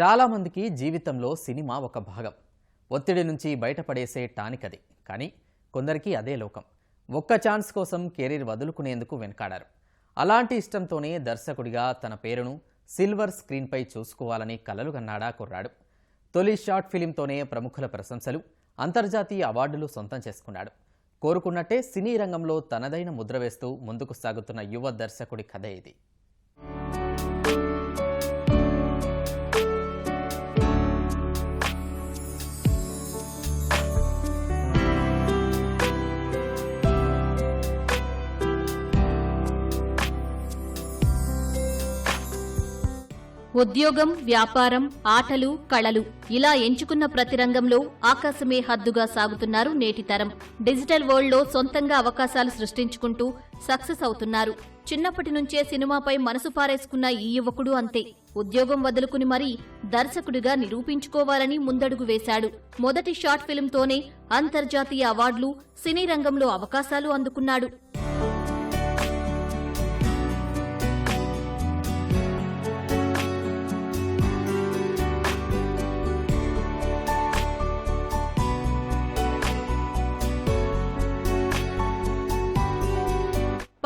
చాలామందికి జీవితంలో సినిమా ఒక భాగం. ఒత్తిడి నుంచి బయటపడేసే టానిక్ అది. కానీ కొందరికి అదే లోకం. ఒక్క ఛాన్స్ కోసం కెరీర్ వదులుకునేందుకు వెనకాడారు. అలాంటి ఇష్టంతోనే దర్శకుడిగా తన పేరును సిల్వర్ స్క్రీన్పై చూసుకోవాలని కలలు కన్నాడా కుర్రాడు. తొలి షార్ట్ ఫిలింతోనే ప్రముఖుల ప్రశంసలు అంతర్జాతీయ అవార్డులు సొంతం చేసుకున్నాడు. కోరుకున్నట్టే సినీ రంగంలో తనదైన ముద్ర వేస్తూ ముందుకు సాగుతున్న యువ దర్శకుడి కథ ఇది. ఉద్యోగం వ్యాపారం ఆటలు కళలు ఇలా ఎంచుకున్న ప్రతి రంగంలో ఆకాశమే హద్దుగా సాగుతున్నారు నేటి తరం. డిజిటల్ వరల్డ్లో సొంతంగా అవకాశాలు సృష్టించుకుంటూ సక్సెస్ అవుతున్నారు. చిన్నప్పటి నుంచే సినిమాపై మనసు పారేసుకున్న ఈ యువకుడు అంతే. ఉద్యోగం వదులుకుని మరీ దర్శకుడిగా నిరూపించుకోవాలని ముందడుగు వేశాడు. మొదటి షార్ట్ ఫిల్మ్తోనే అంతర్జాతీయ అవార్డులు సినీ రంగంలో అవకాశాలు అందుకున్నాడు.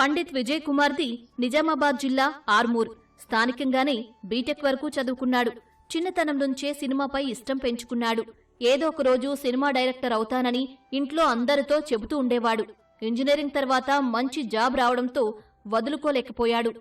పండిత్ విజయ్ కుమార్ది నిజామాబాద్ జిల్లా ఆర్మూర్. స్థానికంగానే బీటెక్ వరకు చదువుకున్నాడు. చిన్నతనం నుంచే సినిమాపై ఇష్టం పెంచుకున్నాడు. ఏదో ఒక రోజు సినిమా డైరెక్టర్ అవుతానని ఇంట్లో అందరితో చెబుతూ ఉండేవాడు. ఇంజనీరింగ్ తర్వాత మంచి జాబ్ రావడంతో వదులుకోలేకపోయాడు.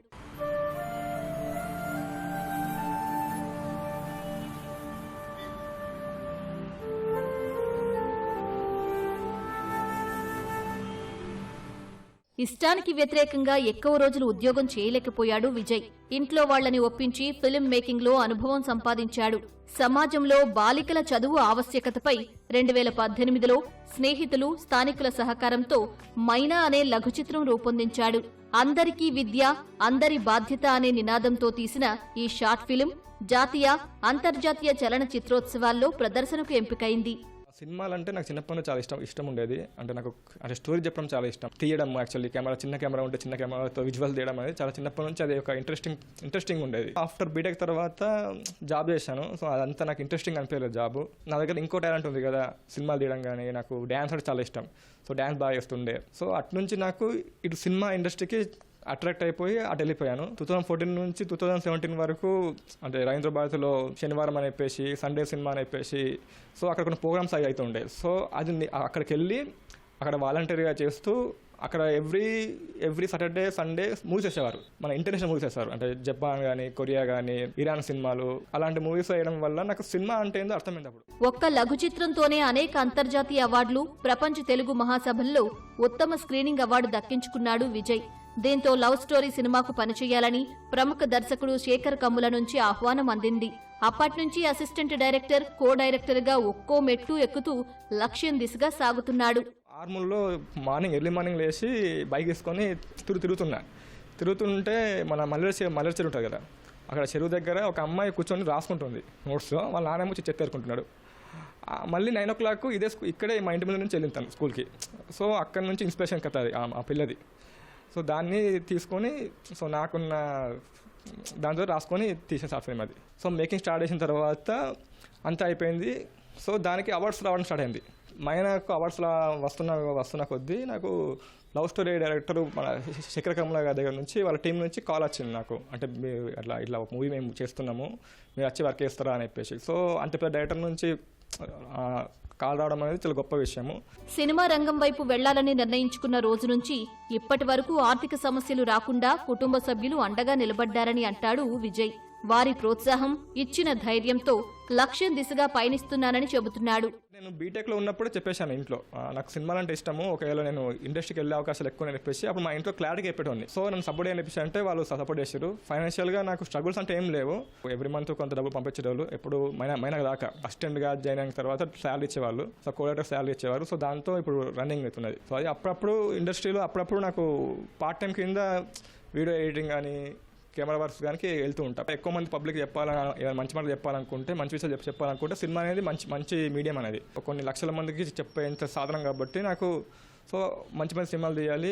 ఇష్టానికి వ్యతిరేకంగా ఎక్కువ రోజులు ఉద్యోగం చేయలేకపోయాడు విజయ్. ఇంట్లో వాళ్ళని ఒప్పించి ఫిల్మ్ మేకింగ్లో అనుభవం సంపాదించాడు. సమాజంలో బాలికల చదువు ఆవశ్యకతపై రెండు వేల పద్దెనిమిదిలో స్నేహితులు స్థానికుల సహకారంతో మైనా అనే లఘు చిత్రం రూపొందించాడు. అందరికీ విద్య అందరి బాధ్యత అనే నినాదంతో తీసిన ఈ షార్ట్ ఫిలిం జాతీయ అంతర్జాతీయ చలన చిత్రోత్సవాల్లో ప్రదర్శనకు ఎంపికైంది. సినిమాలు అంటే నాకు చిన్నప్పటి నుంచి చాలా ఇష్టం ఇష్టం ఉండేది. అంటే నాకు అంటే స్టోరీ చెప్పడం చాలా ఇష్టం. తీయడం యాక్చువల్లీ కెమెరా చిన్న కెమెరా ఉంటే చిన్న కెమెరాతో విజువల్ తీయడం అనేది చాలా చిన్నప్పటి నుంచి అది ఒక ఇంట్రెస్టింగ్ ఇంట్రెస్టింగ్ ఉండేది. ఆఫ్టర్ బీటెక్ తర్వాత జాబ్ చేశాను. సో అదంతా నాకు ఇంట్రెస్టింగ్ అనిపించలేదు జాబ్ నా దగ్గర ఇంకో టాలెంట్ ఉంది కదా సినిమాలు తీయడం కానీ నాకు డ్యాన్స్ అంటే చాలా ఇష్టం. సో డ్యాన్స్ బాగా చేస్తుండే. సో అటు నుంచి నాకు ఇటు సినిమా ఇండస్ట్రీకి అట్రాక్ట్ అయిపోయి అటు వెళ్ళిపోయాను. టూ థౌసండ్ ఫోర్టీన్ నుంచి టూ థౌసండ్ సెవెంటీన్ వరకు అంటే రవీంద్ర భారతిలో శనివారం అని చెప్పేసి సండే సినిమా అని చెప్పేసి సో అక్కడ కొన్ని ప్రోగ్రామ్స్ అవి అవుతుండే సో అది అక్కడికి వెళ్ళి అక్కడ వాలంటీర్గా చేస్తూ అక్కడ every every Saturday Sunday movies వేసేవారు మన ఇంటర్నేషనల్ మూవీస్ వేస్తారు అంటే జపాన్ కానీ కొరియా కానీ ఇరాన్ సినిమాలు అలాంటి మూవీస్ వేయడం వల్ల నాకు సినిమా అంటే ఏందో అర్థమైంది అప్పుడు. ఒక్క లఘు చిత్రంతోనే అనేక అంతర్జాతీయ అవార్డులు ప్రపంచ తెలుగు మహాసభల్లో ఉత్తమ స్క్రీనింగ్ అవార్డు దక్కించుకున్నాడు విజయ్. దీంతో లవ్ స్టోరీ సినిమాకు పనిచేయాలని ప్రముఖ దర్శకుడు శేఖర్ కమ్ముల నుంచి ఆహ్వానం అందింది. అప్పట్నుంచి అసిస్టెంట్ డైరెక్టర్ కో డైరెక్టర్గా ఒక్కో మెట్టు ఎక్కుతూ లక్ష్యం దిశగా సాగుతున్నాడు. ఆర్మూర్లో మార్నింగ్ ఎర్లీ మార్నింగ్ లేచి బైక్ తీసుకొని తిరుగు తిరుగుతున్నా. తిరుగుతుంటే మన మల్లెల చెరువు చెరువు ఉంటుంది కదా అక్కడ చెరువు దగ్గర ఒక అమ్మాయి కూర్చొని రాసుకుంటుంది నోట్స్. వాళ్ళ నాన్నమ్మ వచ్చి చెత్తరుకుంటున్నాడు మళ్ళీ నైన్ ఓ క్లాక్ ఇదే ఇక్కడే మా ఇంటి ముందు నుంచి వెళ్ళింతాను స్కూల్కి. సో అక్కడ నుంచి ఇన్స్పిరేషన్ కథ ఆ పిల్లది. సో దాన్ని తీసుకొని సో నాకున్న దాంతో రాసుకొని తీసిన సాఫ్ట్వేర్ అది సో మేకింగ్ స్టార్ట్ చేసిన తర్వాత అంతా అయిపోయింది. సో దానికి అవార్డ్స్ రావడం స్టార్ట్ అయింది. మైనాకు అవార్డ్స్ వస్తున్న వస్తున్న కొద్దీ నాకు లవ్ స్టోరీ డైరెక్టర్ మన శిఖర కమల గారి దగ్గర నుంచి వాళ్ళ టీం నుంచి కాల్ వచ్చింది నాకు. అంటే మీరు అట్లా ఇట్లా మూవీ మేము చేస్తున్నాము. మీరు వచ్చి వర్క్ చేస్తారా అని చెప్పేసి. సో అంత పెద్ద డైరెక్టర్ నుంచి కాల్ రావడం అనేది చాలా గొప్ప విషయము. సినిమా రంగం వైపు వెళ్ళాలని నిర్ణయించుకున్న రోజు నుంచి ఇప్పటి వరకు ఆర్థిక సమస్యలు రాకుండా కుటుంబ సభ్యులు అండగా నిలబడ్డారని అంటాడు విజయ్. వారి ప్రోత్సాహం ఇచ్చిన ధైర్యంతో లక్ష్యం దిశగా పయనిస్తున్నానని చెబుతున్నాడు. నేను బీటెక్లో ఉన్నప్పుడు చెప్పేశాను ఇంట్లో. నాకు సినిమాలు అంటే ఇష్టము. ఒకవేళ నేను ఇండస్ట్రీకి వెళ్ళే అవకాశాలు ఎక్కువ చెప్పేసి అప్పుడు మా ఇంట్లో క్లారిటీ చెప్పేటోంది సో నన్ను సపోర్ట్ ఏం చెప్పేసి అంటే వాళ్ళు సపోర్ట్ చేశారు. ఫైనాన్షియల్గా నాకు స్ట్రగుల్స్ అంటే ఏం లేవు. ఎవ్రీ మంత్ కొంత డబ్బులు పంపించేవాళ్ళు ఎప్పుడు మైనా మైనా దాకా. అసిస్టెంట్గా జాయిన్ అయిన తర్వాత శాలరీ ఇచ్చేవాళ్ళు. సో కోడేటర్ శాలరీ ఇచ్చేవారు. సో దాంతో ఇప్పుడు రన్నింగ్ అవుతున్నది. సో అది అప్పుడప్పుడు ఇండస్ట్రీలో అప్పుడప్పుడు నాకు పార్ట్ టైం కింద వీడియో ఎడిటింగ్ కానీ కెమెరా వర్క్స్ కానీ వెళ్తూ ఉంటాం. ఎక్కువ మంది పబ్లిక్ చెప్పాలని ఏమైనా మంచి మాటలు చెప్పాలనుకుంటే మంచి విషయాలు చెప్పి చెప్పాలనుకుంటే సినిమా అనేది మంచి మంచి మీడియం అనేది. కొన్ని లక్షల మందికి చెప్పేంత సాధనం కాబట్టి నాకు సో మంచి మంచి సినిమాలు తీయాలి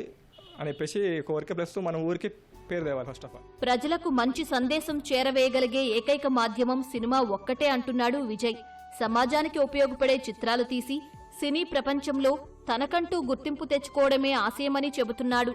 అని చెప్పేసి కోరిక. ప్లస్ మన ఊరికి పేరు తేవాలి ఫస్ట్ ఆఫ్ ఆల్. ప్రజలకు మంచి సందేశం చేరవేయగలిగే ఏకైక మాధ్యమం సినిమా ఒక్కటే అంటున్నాడు విజయ్. సమాజానికి ఉపయోగపడే చిత్రాలు తీసి సినీ ప్రపంచంలో తనకంటూ గుర్తింపు తెచ్చుకోవడమే ఆశయమని చెబుతున్నాడు.